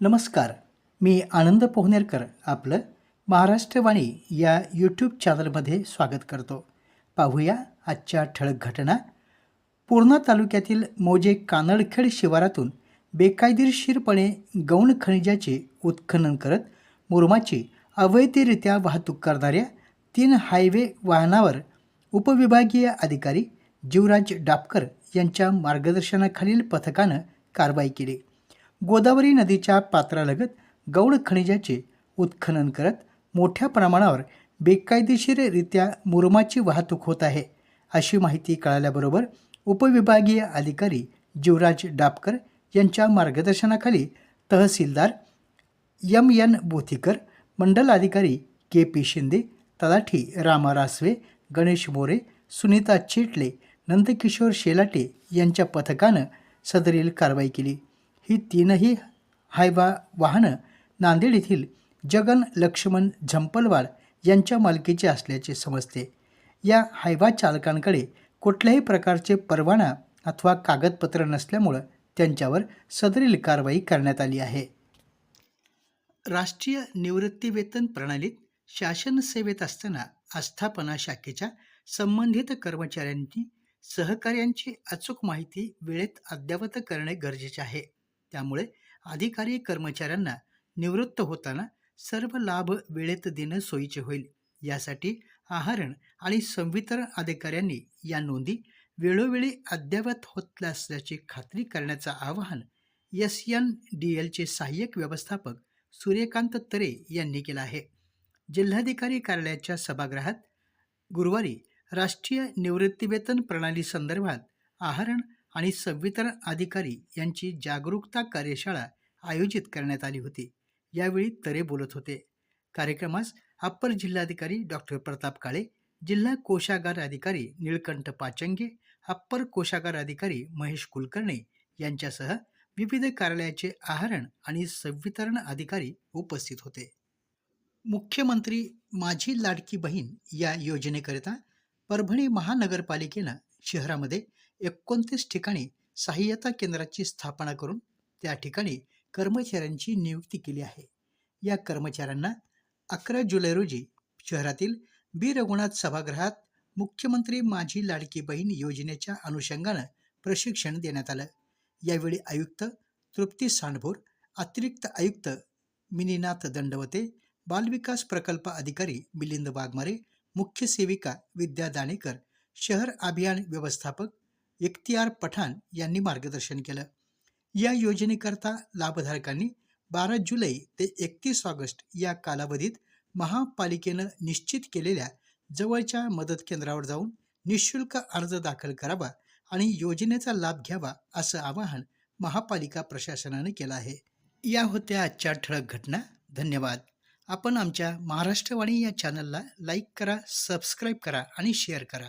नमस्कार. मी आनंद पोहनेरकर आपलं महाराष्ट्रवाणी या यूट्यूब चॅनलमध्ये स्वागत करतो. पाहूया आजच्या ठळक घटना. पूर्णा तालुक्यातील मोजे कानडखेड शिवारातून बेकायदेशीरपणे गौण खनिजाचे उत्खनन करत मुरमाची अवैधरित्या वाहतूक करणाऱ्या तीन हायवे वाहनावर उपविभागीय अधिकारी जीवराज डापकर यांच्या मार्गदर्शनाखालील पथकानं कारवाई केली. गोदावरी नदीच्या पात्रालगत गौण खनिजाचे उत्खनन करत मोठ्या प्रमाणावर बेकायदेशीररित्या मुरमाची वाहतूक होत आहे अशी माहिती कळाल्याबरोबर उपविभागीय अधिकारी जीवराज डापकर यांच्या मार्गदर्शनाखाली तहसीलदार यम एन बोथीकर मंडल अधिकारी के पी शिंदे तलाठी रामा रासवे गणेश मोरे सुनीता चेटले नंदकिशोर शेलाटे यांच्या पथकानं सदरील कारवाई केली. ही तीनही हायवा वाहनं नांदेड येथील जगन लक्ष्मण झंपलवाड यांच्या मालकीचे असल्याचे समजते. या हायवा चालकांकडे कुठल्याही प्रकारचे परवाना अथवा कागदपत्र नसल्यामुळं त्यांच्यावर सदरील कारवाई करण्यात आली आहे. राष्ट्रीय निवृत्तीवेतन प्रणालीत शासन सेवेत असताना आस्थापना शाखेच्या संबंधित कर्मचाऱ्यांनी सहकार्यांची अचूक माहिती वेळेत अद्ययावत करणे गरजेचे आहे. त्यामुळे अधिकारी कर्मचाऱ्यांना निवृत्त होताना सर्व लाभ वेळेत देणं सोयीचे होईल. यासाठी आहरण आणि संवितरण अधिकाऱ्यांनी या नोंदी वेळोवेळी अद्ययावत होत असल्याची खात्री करण्याचं आवाहन एस एन डी एलचे सहाय्यक व्यवस्थापक सूर्यकांत तरे यांनी केलं आहे. जिल्हाधिकारी कार्यालयाच्या सभागृहात गुरुवारी राष्ट्रीय निवृत्तीवेतन प्रणाली संदर्भात आहरण आणि संवितरण अधिकारी यांची जागरूकता कार्यशाळा आयोजित करण्यात आली होती. यावेळी तरे बोलत होते. कार्यक्रमास अप्पर जिल्हाधिकारी डॉक्टर प्रताप काळे जिल्हा कोशागार अधिकारी निळकंठ पाचंगे अप्पर कोशागार अधिकारी महेश कुलकर्णी यांच्यासह विविध कार्यालयाचे आहरण आणि संवितरण अधिकारी उपस्थित होते. मुख्यमंत्री माझी लाडकी बहीण या योजनेकरिता परभणी महानगरपालिकेनं शहरामध्ये एकोणतीस ठिकाणी सहाय्यता केंद्राची स्थापना करून त्या ठिकाणी कर्मचाऱ्यांची नियुक्ती केली आहे. या कर्मचाऱ्यांना अकरा जुलै रोजी शहरातील बी. रघुनाथ सभागृहात मुख्यमंत्री माझी लाडकी बहीण योजनेच्या अनुषंगानं प्रशिक्षण देण्यात आलं. यावेळी आयुक्त तृप्ती सांडभोर अतिरिक्त आयुक्त मिनीनाथ दंडवते बालविकास प्रकल्प अधिकारी मिलिंद वाघमारे मुख्य सेविका विद्या दाणेकर शहर अभियान व्यवस्थापक इख्तियार पठाण यांनी मार्गदर्शन केलं. या योजनेकरता लाभधारकांनी बारा जुलै ते एकतीस ऑगस्ट या कालावधीत महापालिकेनं निश्चित केलेल्या जवळच्या मदत केंद्रावर जाऊन निशुल्क अर्ज दाखल करावा आणि योजनेचा लाभ घ्यावा असं आवाहन महापालिका प्रशासनानं केलं आहे. या होत्या आजच्या ठळक घटना. धन्यवाद. आपण आमच्या महाराष्ट्रवाणी या चॅनलला लाईक करा सबस्क्राईब करा आणि शेअर करा.